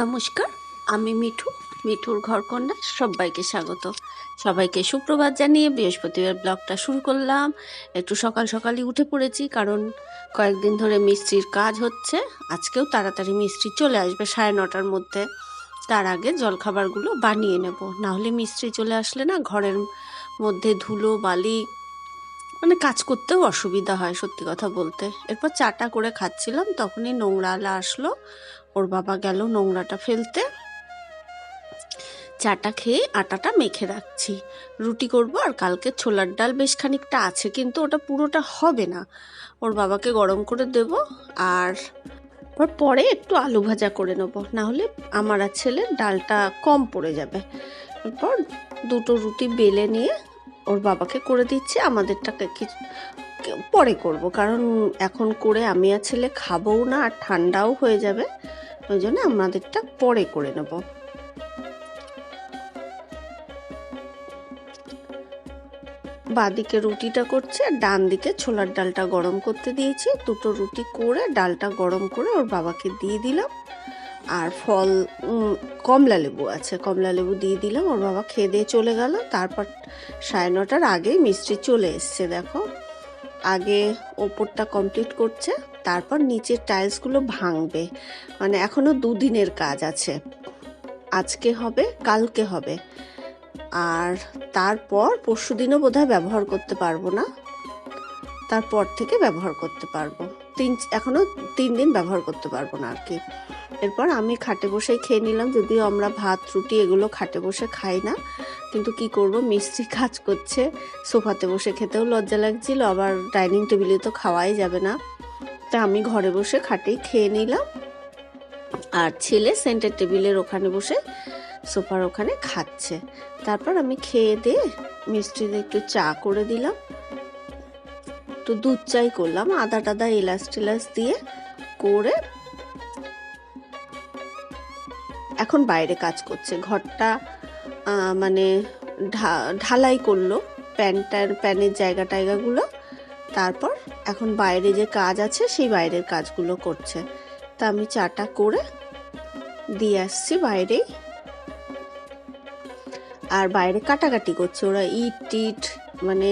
নমস্কার, আমি মিঠু, মিঠুর ঘরকন্যা, সবাইকে স্বাগত। সবাইকে সুপ্রভাত জানিয়ে বৃহস্পতিবার ব্লগটা শুরু করলাম। একটু সকাল সকালই উঠে পড়েছি, কারণ কয়েকদিন ধরে মিস্ত্রির কাজ হচ্ছে। আজকেও তাড়াতাড়ি মিস্ত্রি চলে আসবে সাড়ে নটার মধ্যে। তার আগে জলখাবারগুলো বানিয়ে নেব। না হলে মিস্ত্রি চলে আসলে না ঘরের মধ্যে ধুলো, বালি মানে কাজ করতেও অসুবিধা হয় সত্যি কথা বলতে। এরপর চাটা করে খাচ্ছিলাম, তখনই নোংরাওয়ালা আসলো। ওর বাবা গেল নোংরাটা ফেলতে। চাটা খেয়ে আটাটা মেখে রাখছি। রুটি করব আর কালকে ছোলার ডাল বেশ খানিকটা আছে, কিন্তু ওটা পুরোটা হবে না। ওর বাবাকে গরম করে দেব আর পর পরে একটু আলু ভাজা করে নেব, না হলে আমার আর ছেলের ডালটা কম পড়ে যাবে। এরপর দুটো রুটি বেলে নিয়ে ওর বাবাকে করে দিচ্ছি, আমাদেরটাকে কিছু পরে করব, কারণ এখন করে আমি আর ছেলে খাবও না আর ঠান্ডাও হয়ে যাবে। ওই জন্য আমাদেরটা পরে করে নেব। বাদিকে রুটিটা করছে ডান দিকে ছোলার ডালটা গরম করতে দিয়েছি। দুটো রুটি করে ডালটা গরম করে ওর বাবাকে দিয়ে দিলাম। আর ফল কমলা লেবু আছে, কমলা লেবু দিয়ে দিলাম। ওর বাবা খেয়ে দিয়ে চলে গেল। তারপর সাড়ে নটার আগেই মিস্ত্রি চলে এসছে, দেখো। আগে ওপরটা কমপ্লিট করছে, তারপর নিচের টাইলসগুলো ভাঙবে। মানে এখনও দুদিনের কাজ আছে। আজকে হবে, কালকে হবে। আর তারপর পরশু দিনও বোধহয় ব্যবহার করতে পারব না। তারপর থেকে ব্যবহার করতে পারব। তিন এখনও তিন দিন ব্যবহার করতে পারব না আর কি। এরপর আমি খাটে বসেই খেয়ে নিলাম, যদিও আমরা ভাত, রুটি এগুলো খাটে বসে খাই না। কিন্তু কি করব? মিস্ত্রি কাজ করছে। সোফাতে বসে খেতেও লজ্জা লাগছিল, আবার ডাইনিং টেবিলে তো খাওয়াই যাবে না। তা আমি ঘরে বসে খাটেই খেয়ে নিলাম। আর ছেলে সেন্টার টেবিলের ওখানে বসে সোফার ওখানে খাচ্ছে। তারপর আমি খেয়ে দিয়ে মিষ্টিতে একটু চা করে দিলাম। একটু দুধ চাই করলাম, আদা টাদা, এলাচ টেলাচ দিয়ে করে এখন বাইরে কাজ করছে। ঘরটা মানে ঢালাই করল প্যান্টার, প্যানের জায়গা টায়গাগুলো। তারপর এখন বাইরে যে কাজ আছে সেই বাইরের কাজগুলো করছে। তা আমি চাটা করে দিয়ে আসছি বাইরেই। আর বাইরে কাটাকাটি করছে। ওরা ইট টিট মানে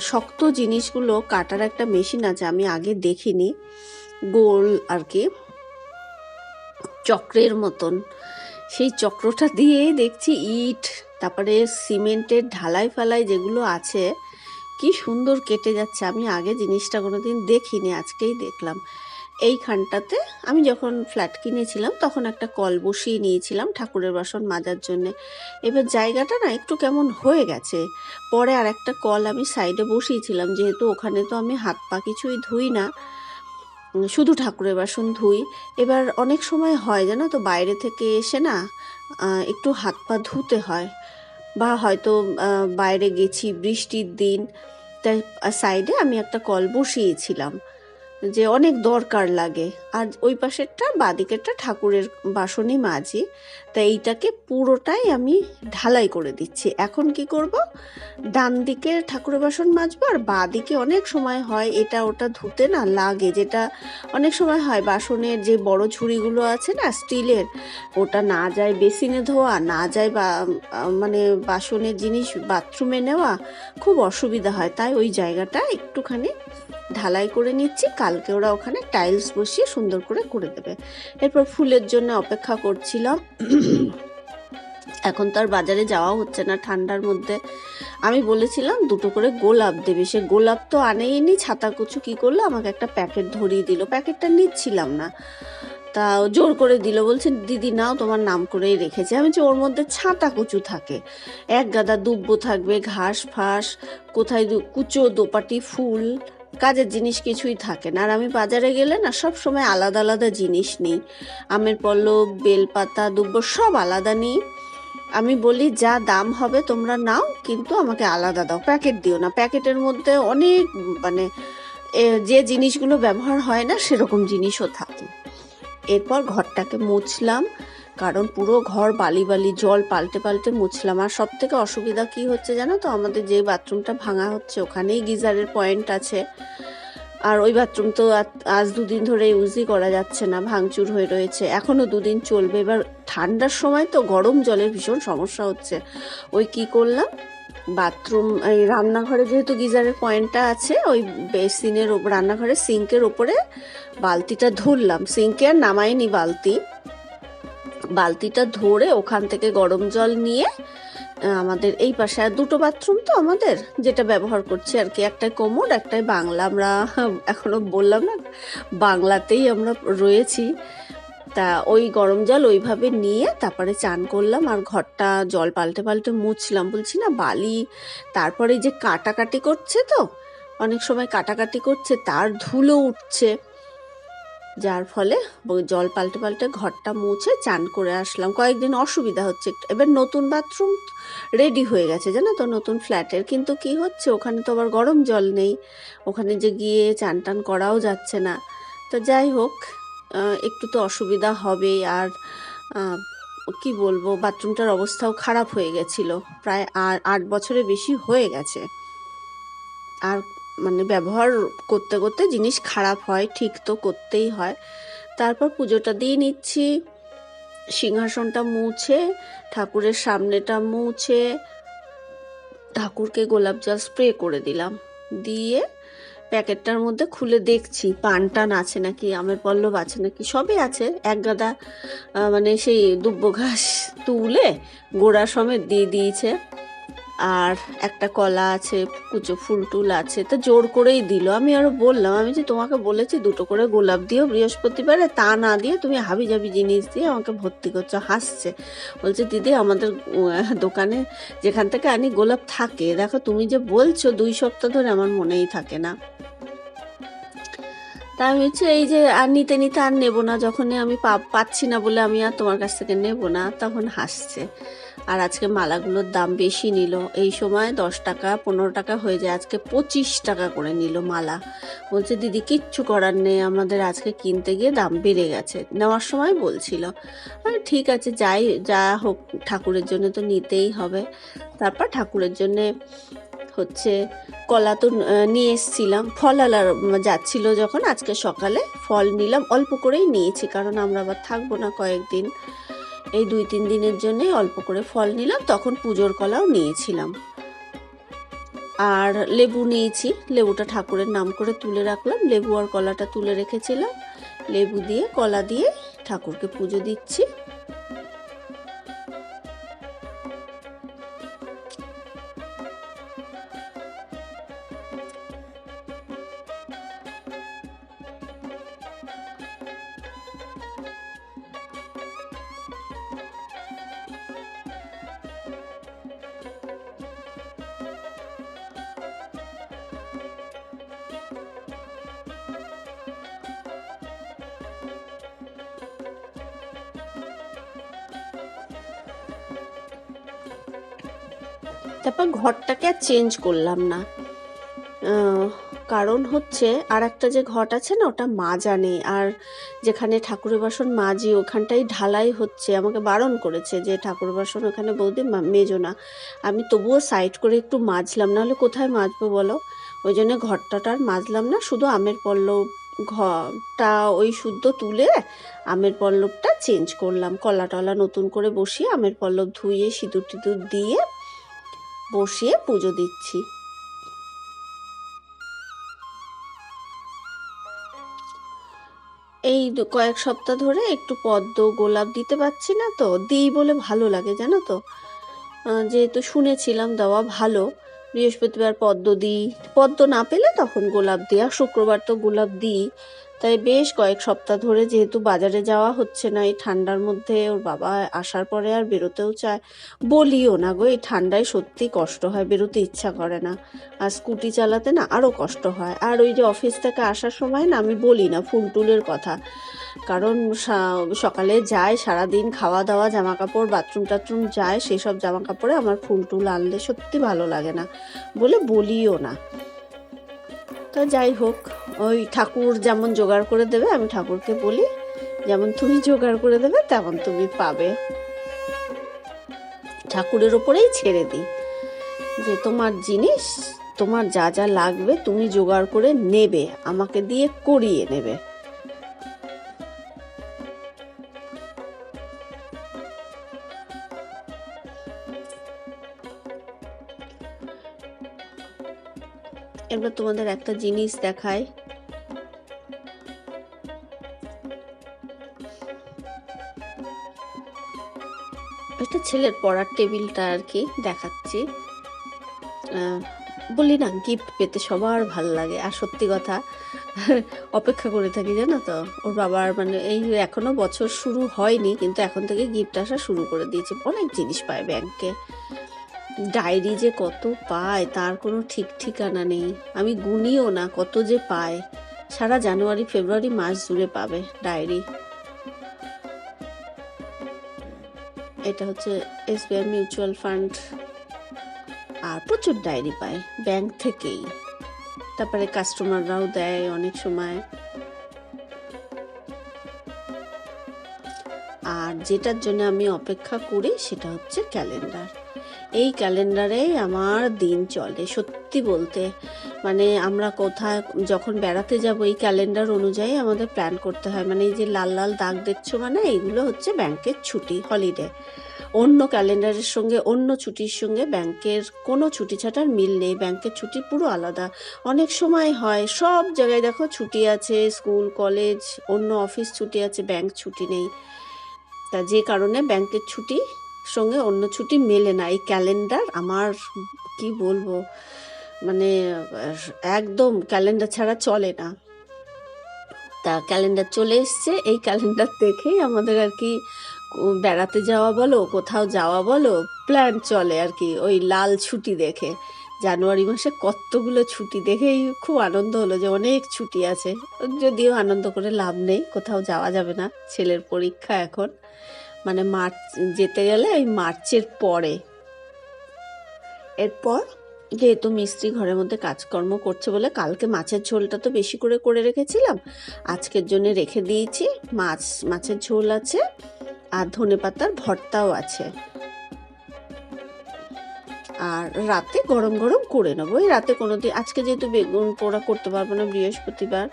শক্ত জিনিসগুলো কাটার একটা মেশিন আছে, আমি আগে দেখিনি। গোল আর কি, চক্রের মতন। সেই চক্রটা দিয়েই দেখছি ইট, তারপরে সিমেন্টের ঢালাই ফালাই যেগুলো আছে, কি সুন্দর কেটে যাচ্ছে। আমি আগে জিনিসটা কোনো দিন দেখিনি, আজকেই দেখলাম। এইখানটাতে আমি যখন ফ্ল্যাট কিনেছিলাম, তখন একটা কল বসিয়ে নিয়েছিলাম ঠাকুরের বাসন মাজার জন্য। এবার জায়গাটা না একটু কেমন হয়ে গেছে। পরে আর একটা কল আমি সাইডে বসিয়েছিলাম, যেহেতু ওখানে তো আমি হাত পা কিছুই ধুই না। শুধু ঠাকুরের বাসন ধুই। এবার অনেক সময় হয়, জানো তো, বাইরে থেকে এসে না একটু হাত পা ধুতে হয়। বা হয়তো বাইরে গেছি, বৃষ্টির দিন, তাই সাইডে আমি একটা কল বসিয়েছিলাম। যে অনেক দরকার লাগে। আর ওই পাশেরটা, বাদিকেরটা ঠাকুরের বাসনই মাজি। তা এইটাকে পুরোটাই আমি ঢালাই করে দিচ্ছি। এখন কি করব? ডান দিকে ঠাকুরের বাসন মাজবো আর বাদিকে অনেক সময় হয় এটা ওটা ধুতে না লাগে। যেটা অনেক সময় হয় বাসনের যে বড় ছুরিগুলো আছে না, স্টিলের, ওটা না যায় বেসিনে ধোয়া, না যায় বা মানে বাসনের জিনিস বাথরুমে নেওয়া খুব অসুবিধা হয়। তাই ওই জায়গাটা একটুখানি ঢালাই করে নিচ্ছি, কালকে ওরা ওখানে টাইলস বসিয়ে সুন্দর করে করে দেবে। এরপর ফুলের জন্য অপেক্ষা করছিলাম। এখন তো আর বাজারে যাওয়া হচ্ছে না ঠান্ডার মধ্যে। আমি বলেছিলাম দুটো করে গোলাপ দেবে। সে গোলাপ তো আনেইনি, ছাতা কুচু কি করল? আমাকে একটা প্যাকেট ধরিয়ে দিল। প্যাকেটটা নিচ্ছিলাম না। তা জোর করে দিল। বলছে, দিদি, নাও তোমার নাম করেই রেখেছে। আমি যে ওর মধ্যে ছাতা কুচু থাকে। এক গাদা দুব্বো থাকবে, ঘাস ফাস, কোথায় কুচো, দোপাটি, ফুল কাজের জিনিস কিছুই থাকে না। আর আমি বাজারে গেলে না, সব সময় আলাদা আলাদা জিনিস নিই। আমের পল্লব, বেলপাতা, দুব্বো সব আলাদা নিই। আমি বলি, যা দাম হবে তোমরা নাও, কিন্তু আমাকে আলাদা দাও। প্যাকেট দিও না। প্যাকেটের মধ্যে অনেক মানে যে জিনিসগুলো ব্যবহার হয় না, সেরকম জিনিসও থাকে। এরপর ঘরটাকে মুছলাম। কারণ পুরো ঘর বালি বালি, জল পাল্টে পাল্টে মুছলাম। আর সব থেকে অসুবিধা কি হচ্ছে জানো তো? আমাদের যে বাথরুমটা ভাঙা হচ্ছে, ওখানেই গিজারের পয়েন্ট আছে। আর ওই বাথরুম তো আজ- দুদিন ধরে ইউজই করা যাচ্ছে না, ভাঙচুর হয়ে রয়েছে। এখনও দুদিন চলবে। এবার ঠান্ডার সময় তো গরম জলের ভীষণ সমস্যা হচ্ছে। ওই কি করলাম? বাথরুম, এই রান্নাঘরে যেহেতু গিজারের পয়েন্টটা আছে, ওই বেসিনের রান্নাঘরের সিঙ্কের ওপরে বালতিটা ধরলাম। সিঙ্কে আর নামাইনি বালতি। বালতিটা ধরে ওখান থেকে গরম জল নিয়ে আমাদের এই পাশে আর দুটো বাথরুম তো আমাদের, যেটা ব্যবহার করছি আর কি। একটাই কোমোড একটাই বাংলা। আমরা এখনও বললাম না, বাংলাতেই আমরা রয়েছি। তা ওই গরম জল ওইভাবে নিয়ে তারপরে চান করলাম আর ঘরটা জল পাল্টে পাল্টে মুছলাম। বলছি না, বালি। তারপরে যে কাটাকাটি করছে তো, অনেক সময় কাটাকাটি করছে, তার ধুলো উঠছে। যার ফলে জল পাল্টে পাল্টে ঘরটা মুছে চান করে আসলাম। কয়েকদিন অসুবিধা হচ্ছে এবার নতুন বাথরুম রেডি হয়ে গেছে, জানো তো? নতুন ফ্ল্যাটের। কিন্তু কি হচ্ছে? ওখানে তো আবার গরম জল নেই। ওখানে যে গিয়ে চান টান করাও যাচ্ছে না। তো যাই হোক একটু তো অসুবিধা হবেই। আর কি বলব? বাথরুমটার অবস্থাও খারাপ হয়ে গেছিল। প্রায় আ- আট বছরের বেশি হয়ে গেছে। আর মানে ব্যবহার করতে করতে জিনিস খারাপ হয়, ঠিক তো করতেই হয়। তারপর পুজোটা দিয়ে নিচ্ছি, সিংহাসনটা মুছে, ঠাকুরের সামনেটা মুছে, ঠাকুরকে গোলাপ জল স্প্রে করে দিলাম। দিয়ে প্যাকেটটার মধ্যে খুলে দেখছি পান টান আছে নাকি, আমের পল্লব আছে নাকি, সবই আছে। এক গাদা মানে সেই দুব্ব ঘাস তুলে গোড়া সমেত দিয়ে দিয়েছে। আর একটা কলা আছে, কুচো ফুল টুল আছে, তা জোর করেই দিল। আমি আরও বললাম, আমি যে তোমাকে বলেছি দুটো করে গোলাপ দিও বৃহস্পতিবারে তা না দিয়ে তুমি হাবি জাবি জিনিস দিয়ে আমাকে ভর্তি করছ, হাসছে। বলছে, দিদি, আমাদের দোকানে যেখান থেকে আনি গোলাপ থাকে। দেখো, তুমি যে বলছো দুই সপ্তাহ ধরে আমার মনেই থাকে না। তা আমি হচ্ছে এই যে, আর নিতে নিতে আর নেব না। যখনই আমি পাচ্ছি না বলে আমি আর তোমার কাছ থেকে নেব না, তখন হাসছে। আর আজকে মালাগুলোর দাম বেশি নিল। এই সময় দশ টাকা, পনেরো টাকা হয়ে যায়। আজকে পঁচিশ টাকা করে নিল মালা। বলছে, দিদি, কিচ্ছু করার নেই। আমাদের আজকে কিনতে গিয়ে দাম বেড়ে গেছে। নেওয়ার সময় বলছিল আমি ঠিক আছে, যাই, যা হোক, ঠাকুরের জন্য তো নিতেই হবে। তারপর ঠাকুরের জন্যে হচ্ছে কলা তো নিয়ে এসছিলাম। ফল আলার যাচ্ছিল যখন, আজকে সকালে ফল নিলাম। অল্প করেই নিয়েছি, কারণ আমরা আবার থাকব না কয়েকদিন। এই দুই তিন দিনের জন্য অল্প করে ফল নিলাম, তখন পুজোর কলাও নিয়েছিলাম। আর লেবু নিয়েছি, লেবুটা ঠাকুরের নাম করে তুলে রাখলাম, লেবু আর কলাটা তুলে রেখেছিলাম। লেবু দিয়ে, কলা দিয়ে ঠাকুরকে পুজো দিচ্ছি। তারপর ঘরটাকে আর চেঞ্জ করলাম না। কারণ হচ্ছে আর একটা যে ঘট আছে না, ওটা মাজা নেই আর যেখানে ঠাকুরের বাসন মাজি, ওখানটাই ঢালাই হচ্ছে। আমাকে বারণ করেছে যে ঠাকুরের বাসন ওখানে বৌদি মেজো না। আমি তবুও সাইড করে একটু মাজলাম, নাহলে কোথায় মাজবো বলো? ওই জন্য ঘরটাটা আর মাজলাম না, শুধু আমের পল্লব ঘরটা ওই শুদ্ধ তুলে আমের পল্লবটা চেঞ্জ করলাম। কলা টলা নতুন করে বসিয়ে আমের পল্লব ধুয়ে, সিঁদুর টিঁদুর দিয়ে বসিয়ে পুজো দিচ্ছি। এই কয়েক সপ্তাহ ধরে একটু পদ্ম, গোলাপ দিতে পারছি না তো, দিই বলে ভালো লাগে, জানো তো? যেহেতু শুনেছিলাম দেওয়া ভালো, বৃহস্পতিবার পদ্ম দিই। পদ্ম না পেলে তখন গোলাপ দিই, আর শুক্রবার তো গোলাপ দিই। তাই বেশ কয়েক সপ্তাহ ধরে যেহেতু বাজারে যাওয়া হচ্ছে না, এই ঠান্ডার মধ্যে ওর বাবা আসার পরে আর বেরোতেও চায়। বলিও না গো, এই ঠান্ডায় সত্যি কষ্ট হয়, বেরোতে ইচ্ছা করে না। আর স্কুটি চালাতে না আরও কষ্ট হয়। আর ওই যে অফিস থেকে আসার সময় না আমি বলি না, ফুল টুলের কথা। কারণ সকালে যায়, সারাদিন খাওয়া দাওয়া জামা কাপড় বাথরুম টাথরুম যায়, সেসব জামা কাপড়ে আমার ফুল টুল আনলে সত্যি ভালো লাগে না বলে বলিও না। তো যাই হোক, ওই ঠাকুর যেমন জোগাড় করে দেবে, আমি ঠাকুরকে বলি, যেমন তুমি জোগাড় করে দেবে, তেমন তুমি পাবে। ঠাকুরের ওপরেই ছেড়ে দিই। যে তোমার জিনিস, তোমার যা যা লাগবে, তুমি জোগাড় করে নেবে, আমাকে দিয়ে করিয়ে নেবে। এবার তোমাদের একটা জিনিস দেখায় একটা ছেলের পড়ার টেবিলটা আর কি দেখাচ্ছি। বলি না গিফট পেতে সবার ভালো লাগে, আর সত্যি কথা, অপেক্ষা করে থাকি, জানো তো? ওর বাবার মানে এই এখনও বছর শুরু হয়নি, কিন্তু এখন থেকে গিফট আসা শুরু করে দিয়েছে। অনেক জিনিস পায় ব্যাংকে ডায়েরি যে কত পায়, তার কোনো ঠিক ঠিকানা নেই। আমি গুনিও না কত যে পায়। সারা জানুয়ারি, ফেব্রুয়ারি মাস জুড়ে পাবে ডায়েরি। এটা হচ্ছে এসবিআই মিউচুয়াল ফান্ড। আর প্রচুর ডায়েরি পায় ব্যাংক থেকেই। তারপরে কাস্টমাররাও দেয় অনেক সময়। আর যেটার জন্য আমি অপেক্ষা করি, সেটা হচ্ছে ক্যালেন্ডার। এই ক্যালেন্ডারে আমার দিন চলে, সত্যি বলতে। মানে আমরা কোথায়, যখন বেড়াতে যাব এই ক্যালেন্ডার অনুযায়ী আমাদের প্ল্যান করতে হয়। মানে এই যে লাল লাল দাগ দেখছ মানে এইগুলো হচ্ছে ব্যাংকের ছুটি, হলিডে। অন্য ক্যালেন্ডারের সঙ্গে, অন্য ছুটির সঙ্গে ব্যাংকের কোনো ছুটি ছাটার মিল নেই। ব্যাংকের ছুটি পুরো আলাদা। অনেক সময় হয়, সব জায়গায় দেখো ছুটি আছে, স্কুল, কলেজ, অন্য অফিস ছুটি আছে, ব্যাংক ছুটি নেই। তা যে কারণে ব্যাংকের ছুটি সঙ্গে অন্য ছুটি মেলে না। এই ক্যালেন্ডার আমার, কি বলব মানে একদম ক্যালেন্ডার ছাড়া চলে না। তা ক্যালেন্ডার চলে এসছে, এই ক্যালেন্ডার দেখেই আমাদের আর কি, বেড়াতে যাওয়া বলো, কোথাও যাওয়া বলো প্ল্যান চলে আর কি, ওই লাল ছুটি দেখে। জানুয়ারি মাসে কতগুলো ছুটি দেখেই খুব আনন্দ হলো যে অনেক ছুটি আছে। যদিও আনন্দ করে লাভ নেই, কোথাও যাওয়া যাবে না, ছেলের পরীক্ষা এখন। মানে মার্চ, যেতে গেলে ওই মার্চের পরে। এরপর যেহেতু মিস্ত্রি ঘরের মধ্যে কাজকর্ম করছে বলে কালকে মাছের ঝোলটা তো বেশি করে করে রেখেছিলাম, আজকের জন্য রেখে দিয়েছি। মাছ, মাছের ঝোল আছে আর ধনে পাতার ভর্তাও আছে। আর রাতে গরম গরম করে নেব। ওই রাতে কোনো দিন আজকে যেহেতু বেগুন পোড়া করতে পারব না বৃহস্পতিবার,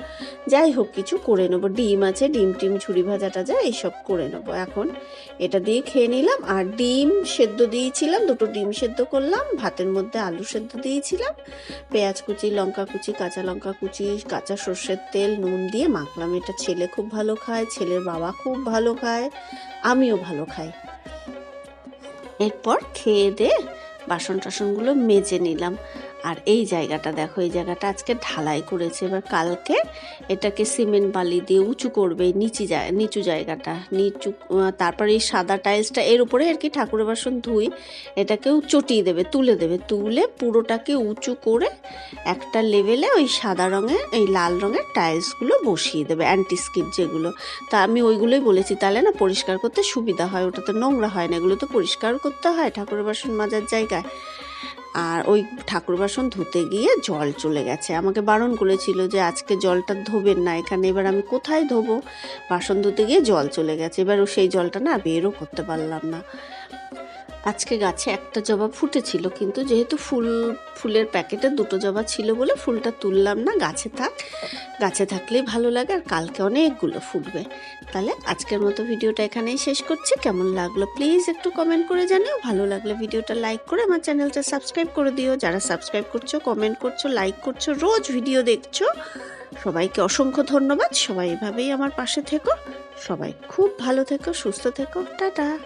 যাই হোক, কিছু করে নেব। ডিম আছে, ডিম টিম, ঝুড়ি ভাজা টাজা, এইসব করে নেব। এখন এটা দিয়ে খেয়ে নিলাম। আর ডিম সেদ্ধ দিয়েছিলাম, দুটো ডিম সেদ্ধ করলাম, ভাতের মধ্যে আলু সেদ্ধ দিয়েছিলাম, পেঁয়াজ কুচি, লঙ্কা কুচি, কাঁচা লঙ্কা কুচি, কাঁচা সর্ষের তেল, নুন দিয়ে মাখলাম। এটা ছেলে খুব ভালো খায়, ছেলের বাবা খুব ভালো খায়, আমিও ভালো খাই। এরপর খেয়ে দিয়ে বাসন টাসনগুলো মেজে নিলাম। আর এই জায়গাটা দেখো, এই জায়গাটা আজকে ঢালাই করেছে। এবার কালকে এটাকে সিমেন্ট বালি দিয়ে উঁচু করবে, নিচু জায়গা নিচু জায়গাটা, নিচু তারপরে এই সাদা টাইলসটা, এর উপরে আর কি ঠাকুরের বাসন ধুই, এটাকেও চটিয়ে দেবে, তুলে দেবে। তুলে পুরোটাকে উঁচু করে একটা লেভেলে ওই সাদা রঙের, এই লাল রঙের টাইলসগুলো বসিয়ে দেবে অ্যান্টি স্কিপ যেগুলো। তা আমি ওইগুলোই বলেছি, তাহলে না পরিষ্কার করতে সুবিধা হয়, ওটা তো নোংরা হয় না, এগুলো তো পরিষ্কার করতে হয় ঠাকুরের বাসন মাজার জায়গায়। আর ওই ঠাকুর বাসন ধুতে গিয়ে জল চলে গেছে। আমাকে বারণ করেছিল যে আজকে জলটা ধোবেন না, এখানে এবার আমি কোথায় ধোবো? বাসন ধুতে গিয়ে জল চলে গেছে। এবার সেই জলটা না বেরও করতে পারলাম না। আজকে গাছে একটা জবা ফুটেছিল, কিন্তু যেহেতু ফুল, ফুলের প্যাকেটে দুটো জবা ছিল বলে ফুলটা তুললাম না, গাছে থাক। গাছে থাকলেই ভালো লাগে আর কালকে অনেকগুলো ফুটবে। তাহলে আজকের মতো ভিডিওটা এখানেই শেষ করছি। কেমন লাগল প্লিজ একটু কমেন্ট করে জানিও। ভালো লাগলে ভিডিওটা লাইক করে আমার চ্যানেলটা সাবস্ক্রাইব করে দিও। যারা সাবস্ক্রাইব করছ কমেন্ট করছ লাইক করছ, রোজ ভিডিও দেখছ, সবাইকে অসংখ্য ধন্যবাদ। সবাই এভাবেই আমার পাশে থেকো। সবাই খুব ভালো থেকো, সুস্থ থেকো। টাটা।